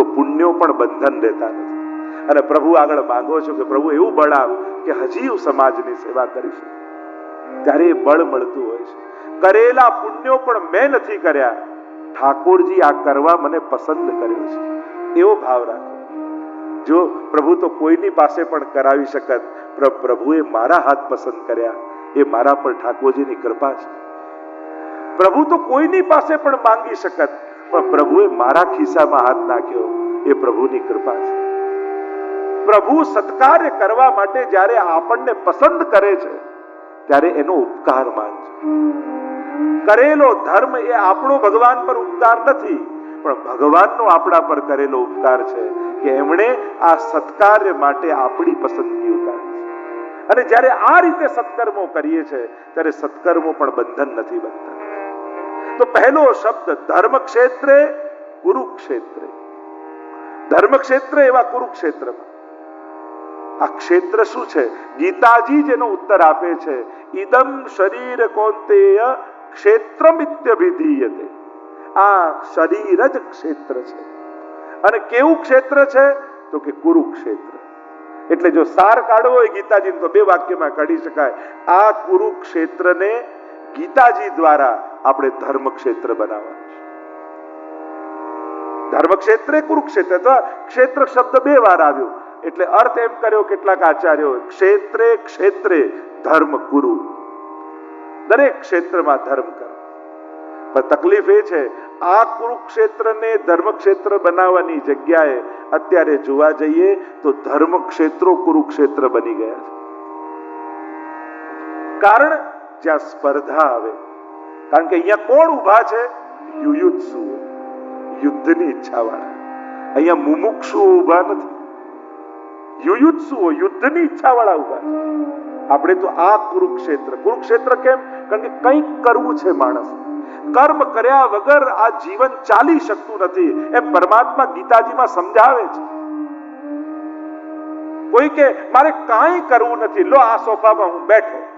તો પુણ્યો પણ બંધન રહેતા નથી. અને પ્રભુ આગળ માંગો છો કે પ્રભુ એવું બળ આવ કે હજી હું સમાજની સેવા કરી ત્યારે એ બળ મળતું હોય છે. કરેલા પુણ્યો પણ મેં નથી કર્યા. ઠાકોરજી આ કરવા મને પસંદ કર્યો છે. એવો ભાવ રાખો. જો પ્રભુ તો કોઈની પાસે પણ કરાવી શકત પ્રભુએ મારા હાથ પસંદ કર્યા. એ મારા પર ઠાકોરજીની કૃપા છે. પ્રભુ તો કોઈની પાસે પણ માંગી શકત. પણ પ્રભુએ મારા ખિસ્સામાં હાથ નાખ્યો. એ પ્રભુની કૃપા છે. પ્રભુ સત્કાર્ય કરવા માટે જ્યારે આપણને પસંદ કરે છે, ત્યારે એનો ઉપકાર માનજો. કરેલો ધર્મ એ આપણો ભગવાન પર ઉપકાર નથી, પણ ભગવાનનો આપણા પર કરેલો ઉપકાર છે કે એમણે આ સત્કાર્ય માટે આપણી પસંદગી ઉતારી છે. અને જ્યારે આ રીતે સત્કર્મો કરીએ છીએ ત્યારે સત્કર્મો પણ બંધન નથી બનતા. તો પહેલો શબ્દ ધર્મ ક્ષેત્રે કુરુક્ષેત્રે. ધર્મ ક્ષેત્ર એવા કુરુક્ષેત્રમાં. આ ક્ષેત્ર શું છે? ગીતાજી જેનો ઉત્તર આપે છે. ઇદમ શરીર કોંતેય ક્ષેત્રમિત્યભિધીયતે. આ શરીર જ ક્ષેત્ર છે. અને કેવું ક્ષેત્ર છે? તો કે કુરુક્ષેત્ર. એટલે જો સાર કાઢવો હોય ગીતાજી તો બે વાક્યમાં કાઢી શકાય. આ કુરુક્ષેત્રને ગીતાજી દ્વારા આપણે ધર્મ ક્ષેત્ર બનાવવાનું છે. ધર્મ ક્ષેત્રે કુરુક્ષેત્ર. અથવા ક્ષેત્ર શબ્દ બે વાર આવ્યો. એટલે અર્થ એમ કર્યો કેટલાક આચાર્યો ક્ષેત્રે ક્ષેત્રે ધર્મ ગુરુ. દરેક ક્ષેત્રમાં ધર્મ કરો. પણ તકલીફ એ છે, આ કુરુક્ષેત્રને ધર્મ ક્ષેત્ર બનાવવાની જગ્યાએ અત્યારે જોવા જઈએ તો ધર્મ ક્ષેત્રો કુરુક્ષેત્ર બની ગયા છે. કારણ જ્યાં સ્પર્ધા આવે. કારણ કે અહીંયા કોણ ઊભા છે? યુયુત્સુ. યુદ્ધની ઈચ્છા વાળા અહીંયા મુમુક્ષુ ઊભા નથી. યુયુત્સુ યુદ્ધની ઈચ્છાવાળા ઊભા છે. આપણે તો આ કુરુક્ષેત્ર કુરુક્ષેત્ર કેમ? કારણ કે કંઈક કરવું છે માણસ. કર્મ કર્યા વગર આ જીવન ચાલી શકતું નથી. એમ પરમાત્મા ગીતાજીમાં સમજાવે છે. કોઈ કે, મારે કાંઈ કરવું નથી. લો આ સોફામાં હું બેઠો.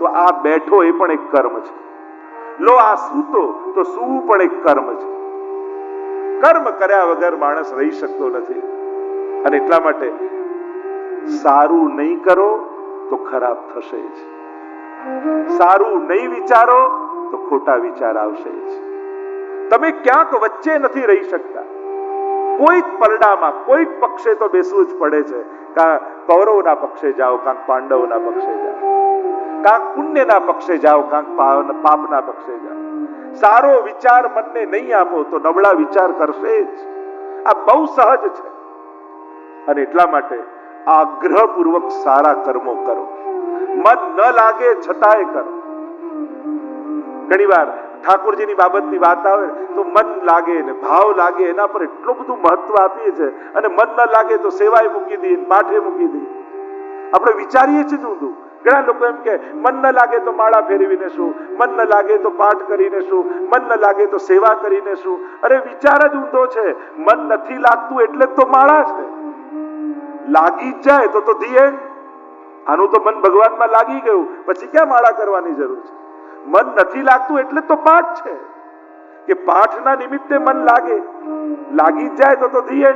તો આ બેઠો એ પણ એક કર્મ છે. લો આ સૂતો તો સૂવું પણ એક કર્મ છે. કર્મ કર્યા વગર માણસ રહી શકતો નથી. અને એટલા માટે સારું નહીં કરો તો ખરાબ થશે જ. સારું નહીં વિચારો તો ખોટા વિચાર આવશે જ. તમે ક્યાંક વચ્ચે નથી રહી શકતા. કોઈ પરડામાં કોઈ પક્ષે તો બેસવું જ પડે છે. કાં કૌરવના પક્ષે જાઓ, કાંક પાંડવના પક્ષે જાઓ. કાંક પુણ્યના પક્ષે જાઓ, કાંક પાપના પક્ષે જાઓ. સારો વિચાર મનને નહીં આપો તો નબળા વિચાર કરશે જ. આ બહુ સહજ છે. અને એટલા માટે આગ્રહપૂર્વક સારા કર્મો કરો. મન ન લાગે છતાંય કરો. ઘણીવાર ઠાકોરજીની બાબતની વાત આવે તો મન લાગે ને ભાવ લાગે, એના પર એટલું બધું મહત્વ આપીએ છે. અને મન ન લાગે તો સેવાય મૂકી દઈએ પાઠે મૂકી દઈએ. આપણે વિચારીએ છીએ જ ઊંધું ઘણા લોકો એમ કે, મન ન લાગે તો માળા ફેરવીને શું મન ન લાગે તો પાઠ કરીને શું મન ન લાગે તો સેવા કરીને શું અરે, વિચાર જ ઊંધો છે. મન નથી લાગતું એટલે જ તો માળા છે. લાગી જાય તો તો ધીએ આનું તો મન ભગવાનમાં લાગી ગયું. પછી ક્યાં માળા કરવાની જરૂર છે? મન નથી લાગતું એટલે તો પાઠ છે. કે પાઠના નિમિત્તે મન લાગે. લાગી જાય તો તો ધીએ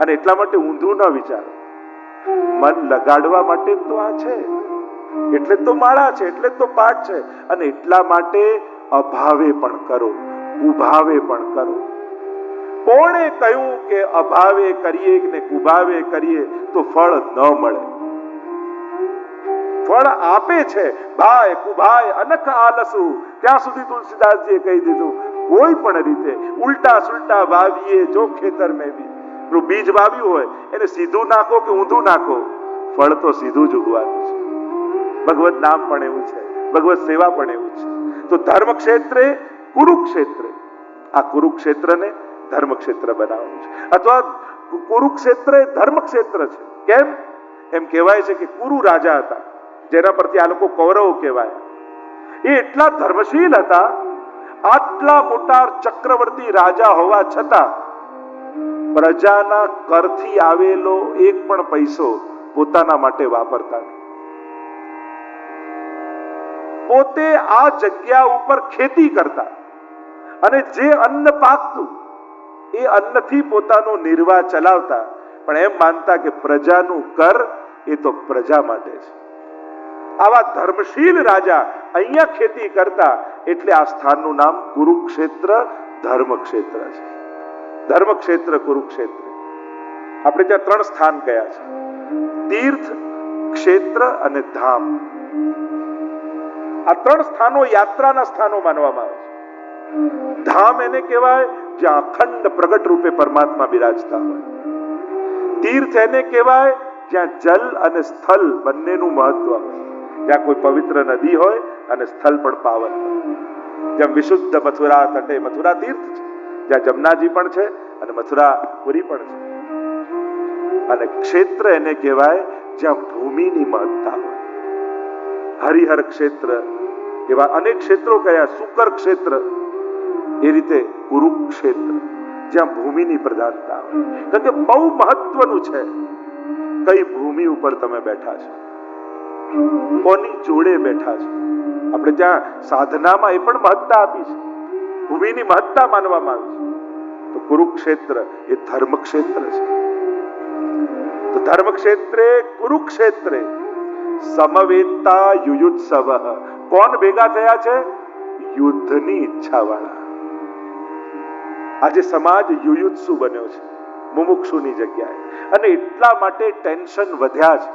અને એટલા માટે ઊંધું ન વિચારો. મન લગાડવા માટે તો આ છે. એટલે તો માળા છે, એટલે તો પાઠ છે. અને એટલા માટે અભાવે પણ કરો, ઉભાવે પણ કરો. કોણે કહ્યું કે અભાવે કરીએ ને કુભાવે કરીએ તો ફળ ન મળે? ફળ આપે છે. ભાઈ કુભાય અનખ આલસુ. ત્યાં સુધી તુલસીદાસજીએ કહી દીધું, કોઈ પણ રીતે ઉલટા સુલટા વાવીએ જો ખેતર મેં બી. પેલું બીજ વાવ્યું હોય, એને સીધું નાખો કે ઊંધું નાખો? ફળ તો સીધું જ ઉગવાનું છે. ભગવત નામ પણ એવું છે, ભગવત સેવા પણ એવું છે. તો ધર્મ ક્ષેત્રે કુરુક્ષેત્ર, આ કુરુક્ષેત્રને ધર્મ ક્ષેત્ર બનાવવાનું છે. અથવા કુરુક્ષેત્ર એ ધર્મ ક્ષેત્ર છે. કેમ? એમ કહેવાય છે કે કુરુ રાજા હતા, જેના પરથી આ લોકો કૌરવો કહેવાય. એ એટલા ધર્મશીલ હતા, આટલા મોટા ચક્રવર્તી રાજા હોવા છતાં પ્રજાના કરથી આવેલો એક પણ પૈસો પોતાના માટે વાપરતા પોતે આ જગ્યા ઉપર ખેતી કરતા. અને જે અન્ન પાકતું, એ અન્નથી પોતાનો નિર્વાહ ચલાવતા. પણ એમ માનતા કે પ્રજાનું કર એ તો પ્રજા માટે છે. આવા ધર્મશીલ રાજા અહીંયા ખેતી કરતા, એટલે આ સ્થાનનું નામ કુરુક્ષેત્ર, ધર્મક્ષેત્ર છે. ધર્મક્ષેત્ર, કુરુક્ષેત્ર. આપણે ત્યાં ત્રણ સ્થાન કયા છે. તીર્થ ક્ષેત્ર અને ધામ. આ ત્રણ સ્થાનો યાત્રાના સ્થાનો માનવામાં આવે છે. ધામ એને કહેવાય જ્યાં અખંડ પ્રગટ રૂપે પરમાત્મા બિરાજતા હોય. તીર્થ એને કહેવાય જ્યાં જલ અને સ્થલ બંનેનું મહત્વ જ્યાં કોઈ પવિત્ર નદી હોય અને સ્થળ પણ પાવન હોય. વિશુદ્ધ મથુરા તટે મથુરા તીર્થ છે. જ્યાં જમનાજી પણ છે અને મથુરાપુરી પણ છે. અને ક્ષેત્ર એને કહેવાય જ્યાં ભૂમિની મહત્તા હોય. હરિહર ક્ષેત્ર એવા અનેક ક્ષેત્રો કયા સુકર ક્ષેત્ર એ રીતે કુરુક્ષેત્ર જ્યાં ભૂમિની પ્રધાનતા હોય. કારણ કે બહુ મહત્વનું છે કઈ ભૂમિ ઉપર તમે બેઠા છો. કોની જોડે બેઠા છો. આપણે ત્યાં સાધનામાં એ પણ મહત્તા આપી છે. ભૂમિની મહત્તા માનવામાં આવી છે. તો કુરુક્ષેત્ર એ ધર્મક્ષેત્ર છે. તો ધર્મક્ષેત્રે કુરુક્ષેત્રે સમવેતા યુયુત્સવ. કોણ ભેગા થયા છે? યુદ્ધની ઈચ્છા આજે સમાજ યુયુત્સુ બન્યો છે, મુમુક્ષુની જગ્યાએ. અને એટલા માટે ટેન્શન વધ્યા છે.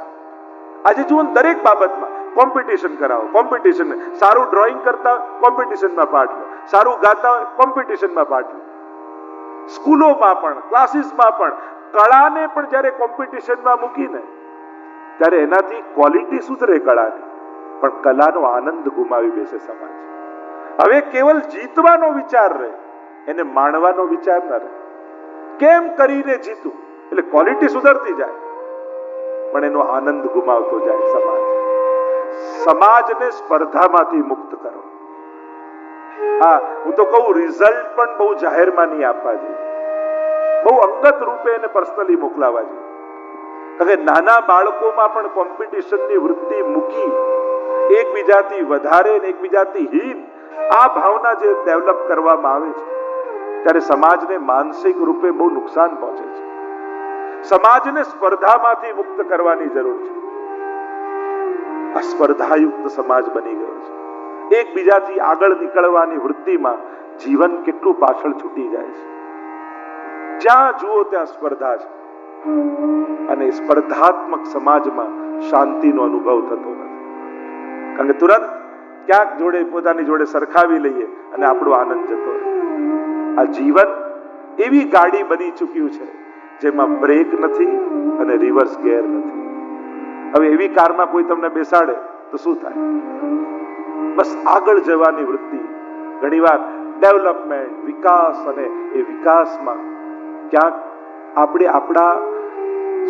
આજે જુઓ દરેક બાબતમાં કોમ્પિટિશન કરાવો, કોમ્પિટિશન. સારું ડ્રોઈંગ કરતા કોમ્પિટિશનમાં પાર્ટ લો. સારું ગાતા હોય કોમ્પિટિશનમાં પાર્ટ લો સ્કૂલોમાં પણ, ક્લાસીસમાં પણ. કળાને પણ જ્યારે કોમ્પિટિશનમાં મૂકીને, ત્યારે એનાથી ક્વોલિટી સુધરે કળાની. પણ કલાનો આનંદ ગુમાવી બેસે સમાજ. હવે કેવલ જીતવાનો વિચાર રહે, એને માણવાનો વિચાર ન રહે. કેમ કરીને જીતું? એટલે ક્વોલિટી સુધરતી જાય. પણ એનો આનંદ ગુમાવતો જાય સમાજ. સમાજને સ્પર્ધામાંથી મુક્ત કરો. હા, હું તો કહું રિઝલ્ટ પણ બહુ જાહેરમાં નહીં આપવા જોઈએ બહુ અંગત રૂપે એને પર્સનલી મોકલાવા જોઈએ કારણ નાના બાળકોમાં પણ કોમ્પિટિશનની વૃત્તિ મૂકી એકબીજાથી વધારે ને એકબીજાથી હીન આ ભાવના જે ડેવલપ કરવામાં આવે છે, ત્યારે સમાજને માનસિક રૂપે બહુ નુકસાન પહોંચે છે. સમાજને સ્પર્ધામાંથી મુક્ત કરવાની જરૂર છે. આ સ્પર્ધાયુક્ત સમાજ બની ગયો છે. એકબીજાથી આગળ નીકળવાની વૃત્તિમાં જીવન કેટલું પાછળ છૂટી જાય છે. જ્યાં જુઓ ત્યાં સ્પર્ધા છે. અને સ્પર્ધાત્મક સમાજમાં શાંતિનો અનુભવ થતો નથી. કારણ કે તુરંત ક્યાંક જોડે પોતાની જોડે સરખાવી લઈએ અને આપણો આનંદ જતો આ જીવન એવી ગાડી બની ચૂક્યું છે જેમાં બ્રેક નથી અને રિવર્સ ગેર નથી. હવે એવી કારમાં કોઈ તમને બેસાડે તો શું થાય? બસ આગળ જવાની વૃત્તિ. ઘણીવાર ડેવલપમેન્ટ, વિકાસ અને એ વિકાસમાં ક્યાંક આપણે આપણા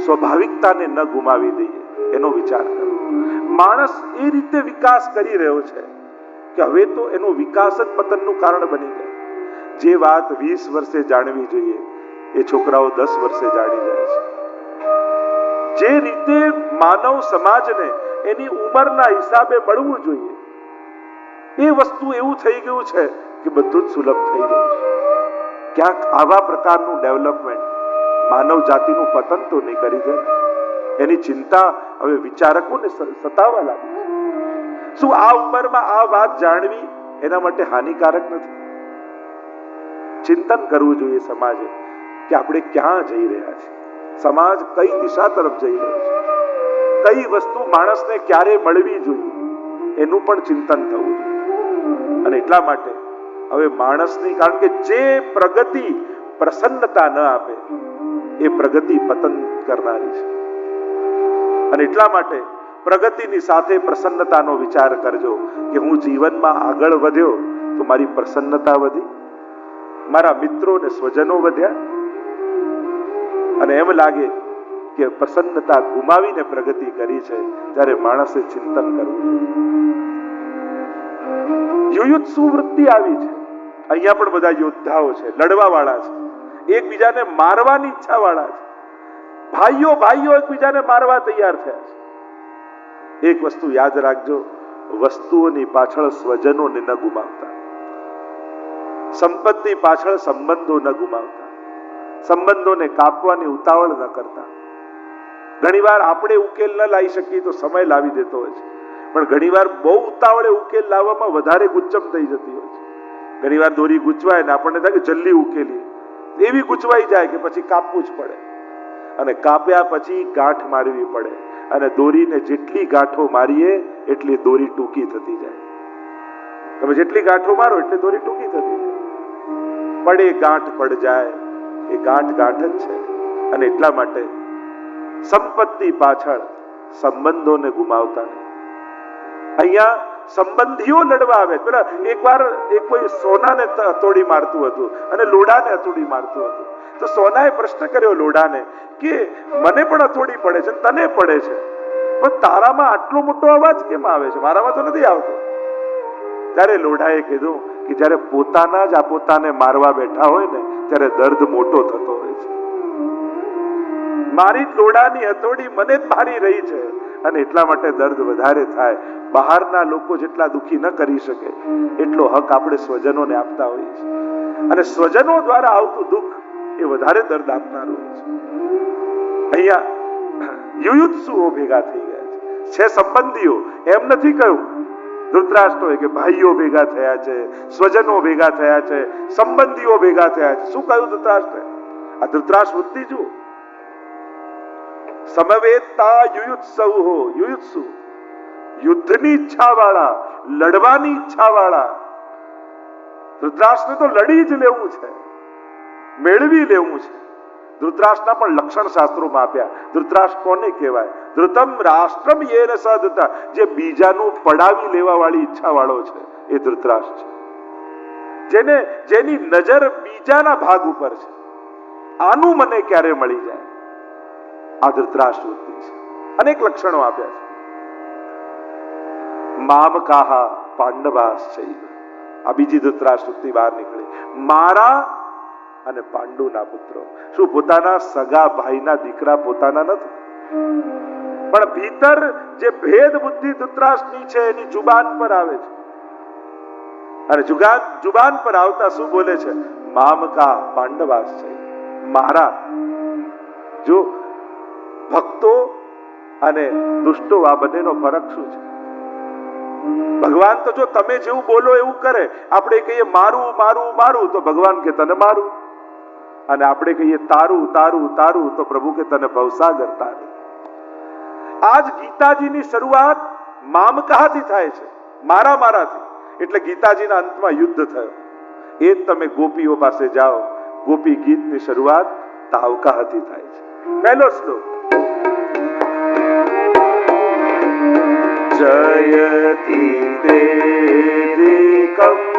સ્વાભાવિકતાને ન ગુમાવી દઈએ, એનો વિચાર કરો. માણસ એ રીતે વિકાસ કરી રહ્યો છે કે હવે તો એનો વિકાસ જ પતનનું કારણ બની જાય જે વાત વીસ વર્ષે જાણવી જોઈએ, એ છોકરાઓ દસ વર્ષે જાણી જાય છે. જે રીતે માનવ સમાજને એની ઉંમરના હિસાબે મળવું જોઈએ એ વસ્તુ એવું થઈ ગયું છે કે બધું જ સુલભ થઈ ગયું ક્યાંક આવા પ્રકારનું ડેવલપમેન્ટ માનવ જાતિનું પતન તો નહીં કરી દે એની ચિંતા હવે વિચારકોને સતાવા લાગી શું આ ઉંમરમાં આ વાત જાણવી એના માટે હાનિકારક નથી? ચિંતન કરવું જોઈએ સમાજે કે આપણે ક્યાં જઈ રહ્યા છીએ? સમાજ કઈ દિશા તરફ જઈ રહ્યો છે? કઈ વસ્તુ માણસને ક્યારે મળવી જોઈએ? એનું પણ ચિંતન થવું જોઈએ. અને એટલા માટે હવે માણસની, કારણ કે જે પ્રગતિ પ્રસન્નતા ન આપે, એ પ્રગતિ પતન કરનારી છે. અને એટલા માટે પ્રગતિની સાથે પ્રસન્નતાનો વિચાર કરજો કે હું જીવનમાં આગળ વધ્યો તો મારી પ્રસન્નતા વધી, મારા મિત્રો ને સ્વજનો વધ્યા. અને એમ લાગે કે પ્રસન્નતા ગુમાવીને પ્રગતિ કરી છે ત્યારે માણસે ચિંતન કરવું જોઈએ. યુયુત્સુ વૃત્તિ આવી છે. અહીંયા પણ બધા યોદ્ધાઓ છે લડવા વાળા છે. એકબીજાને મારવાની ઈચ્છા વાળા છે. ભાઈઓ ભાઈઓ એકબીજાને મારવા તૈયાર થયા છે. એક વસ્તુ યાદ રાખજો, વસ્તુઓની પાછળ સ્વજનોને ન ગુમાવતા. સંપત્તિ પાછળ સંબંધો ન ગુમાવતા. સંબંધોને કાપવાની ઉતાવળ ન કરતા. ઘણીવાર આપણે ઉકેલ ન લાવી શકીએ તો સમય લાવી દેતો હોય છે. પણ ઘણીવાર બહુ ઉતાવળે ઉકેલ લાવવામાં વધારે ગુચ્ચમ થઈ જતી હોય છે. ઘણીવાર દોરી ગુચવાય ને આપણને થાય કે જલ્દી ઉકેલી એવી ગુચવાઈ જાય કે પછી કાપવું જ પડે. અને કાપ્યા પછી ગાંઠ મારવી પડે. અને દોરીને જેટલી ગાંઠો મારીએ, એટલી દોરી ટૂંકી થતી જાય. તમે જેટલી ગાંઠો મારો, એટલી દોરી ટૂંકી થતી જાય. પડે ગાંઠ પડ જાય. એ ગાંઠ ગાંઠ જ છે. અને એટલા માટે સંપત્તિ પાછળ સંબંધોને ગુમાવતા નહીં અહીંયા સંબંધીઓ લડવા આવે. પેલા એકવાર એક કોઈ સોનાને હથોડી મારતું હતું અને લોડાને હથોડી મારતું હતું. તો સોનાએ પ્રશ્ન કર્યો લોડાને કે, મને પણ હથોડી પડે છે તને પડે છે? પણ તારામાં આટલો મોટો અવાજ કેમ આવે છે? મારામાં તો નથી આવતો. ત્યારે લોઢાએ કીધું કે જ્યારે પોતાના જ આ પોતાને મારવા બેઠા હોય ને, ત્યારે દર્દ મોટો થતો હોય છે. મારી જ લોઢાની હથોડી મને જ મારી રહી છે અને એટલા માટે દર્દ વધારે થાય. બહારના લોકો જેટલા દુખી ન કરી શકે, એટલો હક આપણે સ્વજનોને આપતા હોઈએ છીએ. અને સ્વજનો દ્વારા આવતું દુઃખ એ વધારે દર્દ આપનારું હોય છે. અહીંયા યુયુત્સુઓ ભેગા થઈ ગયા છે. છે સંબંધીઓ, એમ નથી કહ્યું ધૃતરાષ્ટ્રોએ કે ભાઈઓ ભેગા થયા છે, સ્વજનો ભેગા થયા છે, સંબંધીઓ ભેગા થયા છે. શું કહ્યું ધૃતરાષ્ટ્ર આ ધૃતરાષ્ટ્ર વૃત્તિ જુઓ. સમવેતા યુયુત્સવ, યુયુત્સુ. યુદ્ધની ઈચ્છા વાળા લડવાની ઈચ્છા વાળા ધૃતરાષ્ટ્રને તો લડી જ લેવું છે, મેળવી લેવું છે. ધૃતરાષ્ટ્રના પણ લક્ષણ શાસ્ત્રોમાં આપ્યા ધૃતરાષ્ટ્ર કોને કહેવાય? ધૃતમ રાષ્ટ્રમ એ સદતા. જે બીજાનું પડાવી લેવા વાળી ઈચ્છા વાળો છે, એ ધૃતરાષ્ટ્ર છે. જેને, જેની નજર બીજાના ભાગ ઉપર છે. આનું મને ક્યારે મળી જાય? આ ધૃતરાષ્ટ્ર વૃત્તિ છે. અનેક લક્ષણો આપ્યા છે. મામકાહા પાંડવાસ છે આ બીજી ધૃતરાષ્ટ્રની બહાર નીકળી. મારા અને પાંડુના પુત્રો. શું પોતાના સગા ભાઈના દીકરા પોતાના નથી? પણ ભીતર જે ભેદ બુદ્ધિ ધૃતરાષ્ટ્રની છે, એની જુબાન પર આવે છે. અને જુગાન, જુબાન પર આવતા શું બોલે છે? મામકા પાંડવાસ છે મારા. જો ભક્તો અને દુષ્ટો, આ બંનેનો ફરક શું છે? ભગવાન તો જો તમે જેવું બોલો એવું કરે, આપણે કહીએ મારું મારું મારું, તો ભગવાન કે તને મારું. અને આપણે કહીએ તારું તારું તારું, તો પ્રભુ કે તને ભવસાગર તારું. આજ ગીતાજીની શરૂઆત મામકાથી થાય છે, મારા મારાથી. એટલે ગીતાજીના અંતમાં યુદ્ધ થયો. એ જ તમે ગોપીઓ પાસે જાઓ, ગોપી ગીતની શરૂઆત તાવકાથી થાય છે. પહેલો શ્લોક. जयति वेदिकम्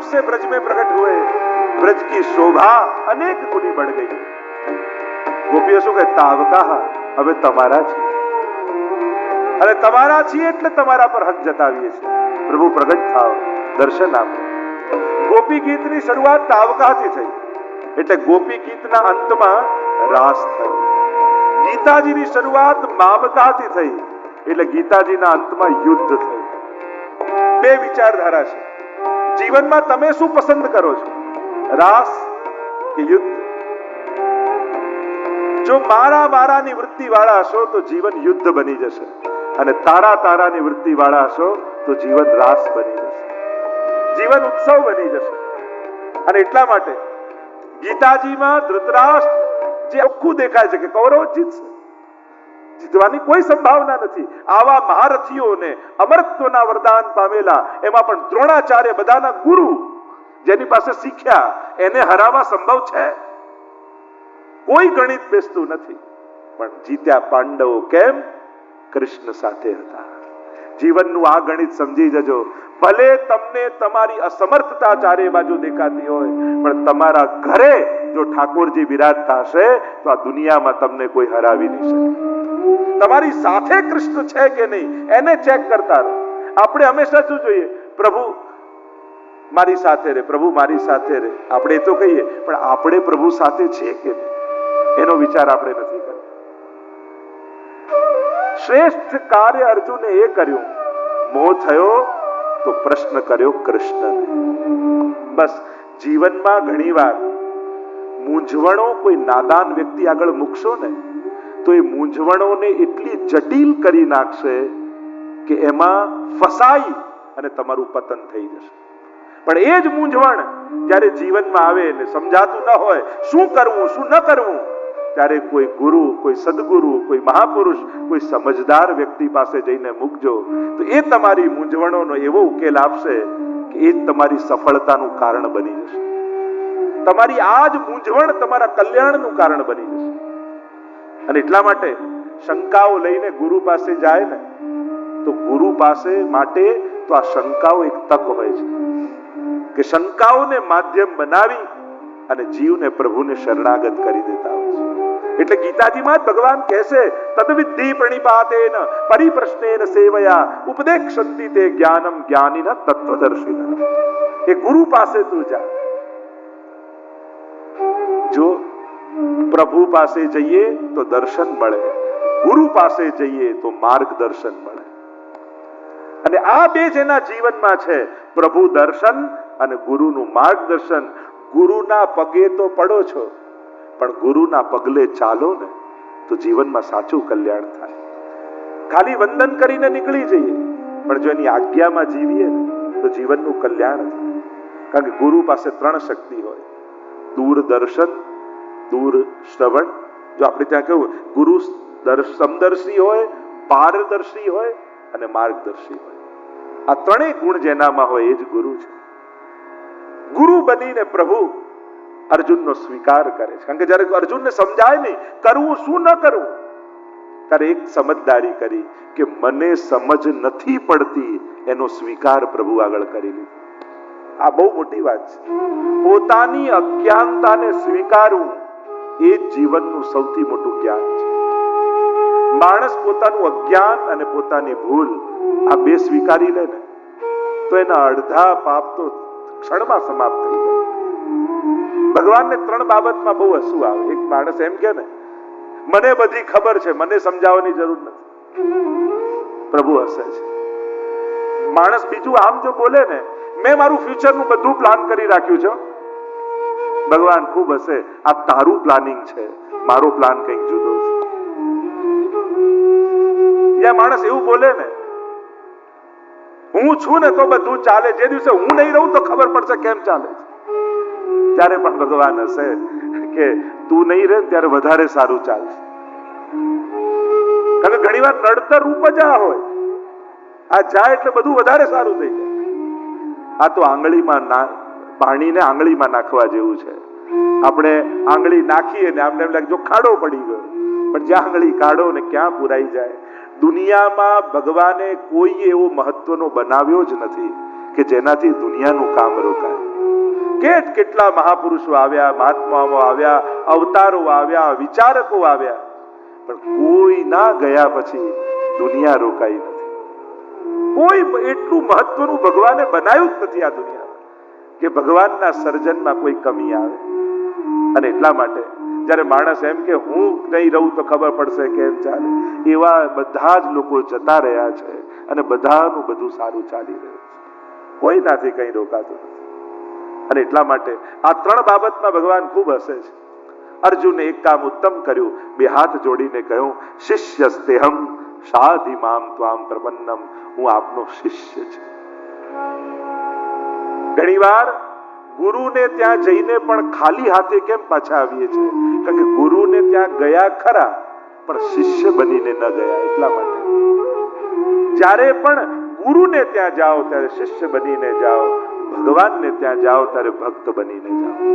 आप जब से ब्रज में प्रकट हुए ब्रज की शोभा अनेक गुनी बढ़ गई ગોપીઓ શું કહે તાવકા હવે તમારા છે અને તમારા છીએ એટલે તમારા પર હક જતાવીએ છીએ પ્રભુ પ્રગટ થાવ દર્શન આપો ગોપી ગીતની શરૂઆત તાવકાથી થઈ એટલે ગોપી ગીતના અંતમાં રાસ થયો ગીતાજીની શરૂઆત મામકાથી થઈ એટલે ગીતાજીના અંતમાં યુદ્ધ થયું બે વિચારધારા છે જીવનમાં તમે શું પસંદ કરો છો? રાસ કે યુદ્ધ? જો મારા મારાની વૃત્તિ વાળા હશો, તો જીવન યુદ્ધ બની જશે. અને તારા તારાની વૃત્તિ વાળા હશો, તો જીવન રાસ બની જશે. જીવન ઉત્સવ બની જશે. અને એટલા માટે ગીતાજીમાં ધૃતરાષ્ટ્ર જે આખું દેખાય છે કે કૌરવ જીતશે જીતવાની કોઈ સંભાવના નથી. આવા મહારથીઓને અમરત્વના વરદાન પામેલા એમાં પણ દ્રોણાચાર્ય બધાના ગુરુ જેની પાસે શીખ્યા, એને હરાવવા સંભવ છે? કોઈ ગણિત બેસતું નથી. પણ જીત્યા પાંડવો કેમ? કૃષ્ણ સાથે હતા. જીવનનું આ ગણિત સમજી જજો. ભલે તમને તમારી અસમર્થતા ચારે બાજુ દેખાતી હોય, પણ તમારા ઘરે જો ઠાકોરજી બિરાજતા હશે તો આ દુનિયામાં તમને કોઈ હરાવી નહીં શકે. તમારી સાથે કૃષ્ણ છે કે નહીં, એને ચેક કરતા રહો. આપણે હંમેશા શું જોઈએ? પ્રભુ મારી સાથે રે, પ્રભુ મારી સાથે રે. આપણે તો કહીએ, પણ આપણે પ્રભુ સાથે છે કે એનો વિચાર આપણે નથી કરતા. શ્રેષ્ઠ કાર્ય અર્જુને એ કર્યું. મોહ થયો તો પ્રશ્ન કર્યો કૃષ્ણ બસ, જીવનમાં ઘણીવાર મૂંઝવણો કોઈ નાદાન વ્યક્તિ આગળ મૂકશો ને, તો એ મૂંઝવણોને એટલી જટિલ કરી નાખશે કે એમાં ફસાઈ અને તમારું પતન થઈ જશે. પણ એ જ મૂંઝવણ જ્યારે જીવનમાં આવે ને સમજાતું ન હોય, શું કરવું, શું ન કરવું? ત્યારે કોઈ ગુરુ, કોઈ સદગુરુ, કોઈ મહાપુરુષ, કોઈ સમજદાર વ્યક્તિ પાસે જઈને મૂકજો. તો એ તમારી મૂંઝવણોનો એવો ઉકેલ આપશે કે એ તમારી સફળતાનું કારણ બની જશે. તમારી આ જ મૂંઝવણ તમારા કલ્યાણનું કારણ બની જશે. અને એટલા માટે શંકાઓ લઈને ગુરુ પાસે જાય ને, તો ગુરુ પાસે માટે તો આ શંકાઓ એક તક હોય છે. કે શંકાઓને માધ્યમ બનાવી અને જીવને પ્રભુને શરણાગત કરી દેતા હોય છે. એટલે ગીતાજીમાં જ ભગવાન કહેશે, તદવિદ્ધિ પ્રણિપાતેન પરિપ્રશ્નેન સેવયા ઉપદેક્ષંતિ તે જ્ઞાનમ જ્ઞાનીન તત્વદર્શિન. એ ગુરુ પાસે તું જા. જો પ્રભુ પાસે જઈએ તો દર્શન મળે. ગુરુ પાસે જઈએ તો માર્ગદર્શન મળે. અને આ બે જેના જીવનમાં છે, પ્રભુ દર્શન અને ગુરુનું માર્ગદર્શન, ગુરુના પગે તો પડો છો. પણ ગુરુના પગલે ચાલો ને, તો જીવનમાં સાચું કલ્યાણ થાય. ખાલી વંદન કરીને નીકળી જઈએ, પણ જો એની આજ્ઞામાં જીવીએ ને, તો જીવનનું કલ્યાણ થાય. કારણ કે ગુરુ પાસે ત્રણ શક્તિ હોય. દૂરદર્શન દૂર શ્રવણ. જો આપણે ત્યાં કેવું ગુરુ સમદર્શી હોય, પારદર્શી હોય અને માર્ગદર્શી હોય. આ ત્રણેય ગુણ જેનામાં હોય એ જ ગુરુ છે. ગુરુ બનીને પ્રભુ અર્જુનનો સ્વીકાર કરે છે. કારણ કે જ્યારે અર્જુનને સમજાય નહીં, કરવું શું ન કરવું? ત્યારે એક સમજદારી કરી કે મને સમજ નથી પડતી, એનો સ્વીકાર પ્રભુ આગળ કરી લીધો આ બહુ મોટી વાત છે. પોતાની અજ્ઞાનતાને સ્વીકારવું એ જીવનનું સૌથી મોટું જ્ઞાન છે. માણસ પોતાનું અજ્ઞાન અને પોતાની ભૂલ આ બે સ્વીકારી લે ને, તો એના અડધા પાપ તો ક્ષણમાં સમાપ્ત થઈ જાય. ભગવાનને ત્રણ બાબતમાં બહુ હસવું આવે. એક માણસ એમ કે ને, મને બધી ખબર છે, મને સમજાવવાની જરૂર નથી. પ્રભુ હસે છે. માણસ બીજું આમ જો બોલે ને, મેં મારું ફ્યુચરનું બધું પ્લાન કરી રાખ્યું છે ભગવાન ખૂબ હશે આ તારું પ્લાનિંગ છે. મારો પ્લાન કંઈક જુદો છે. યા માણસ એવું બોલે ને, હું છું ને તો બધું ચાલે. જે દિવસે હું નહીં રહું તો ખબર પડશે કેમ ચાલે છે. ત્યારે પણ ભગવાન હશે કે તું નહીં રહે ત્યારે વધારે સારું ચાલશે. કારણ કે ઘણી વાર નડતર રૂપ જ આ હોય. આ જાય એટલે બધું વધારે સારું થઈ જાય. આ તો આંગળીમાં ના, પાણીને આંગળીમાં નાખવા જેવું છે. આપણે આંગળી નાખીએ ને આમને એમ લાગે જો ખાડો પડી ગયો. પણ જ્યાં આંગળી કાઢો ને ક્યાં પુરાઈ જાય? દુનિયામાં ભગવાને કોઈ એવો મહત્વનો બનાવ્યો જ નથી કે જેનાથી દુનિયાનું કામ રોકાય. કેટ કેટલા મહાપુરુષો આવ્યા, મહાત્માઓ આવ્યા, અવતારો આવ્યા, વિચારકો આવ્યા. પણ કોઈ ના ગયા પછી દુનિયા રોકાઈ નથી. કોઈ એટલું મહત્વનું ભગવાને બનાવ્યું જ નથી આ દુનિયા કે ભગવાનના સર્જનમાં કોઈ કમી આવે. અને એટલા માટે જ્યારે માણસ એમ કે હું નહીં રહું તો ખબર પડશે કેમ ચાલે. એવા બધા જ લોકો જતા રહ્યા છે અને બધાનું બધું સારું ચાલી રહ્યું છે. કોઈ નાથી કંઈ રોકાતું નથી. અને એટલા માટે આ ત્રણ બાબતમાં ભગવાન ખૂબ હસે છે. અર્જુને એક કામ ઉત્તમ કર્યું. બે હાથ જોડીને કહ્યું, શિષ્યસ્તેહમ સાધિ મામ ત્વામ પ્રપન્નમ. હું આપનો શિષ્ય છું. ઘણીવાર ગુરુને ત્યાં જઈને પણ ખાલી હાથે કેમ પાછા આવીએ છીએ? કારણ કે ગુરુને ત્યાં ગયા ખરા, પણ શિષ્ય બનીને ન ગયા, એટલા માટે. જ્યારે પણ ગુરુને ત્યાં જાઓ, ત્યારે શિષ્ય બનીને જાઓ. ભગવાનને ત્યાં જાઓ, ત્યારે ભક્ત બનીને જાઓ.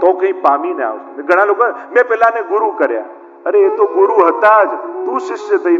તો કઈ પામીને આવશે. ઘણા લોકો, મેં પેલાને ગુરુ કર્યા. અરે, એ તો ગુરુ હતા જ. તું શિષ્ય થઈ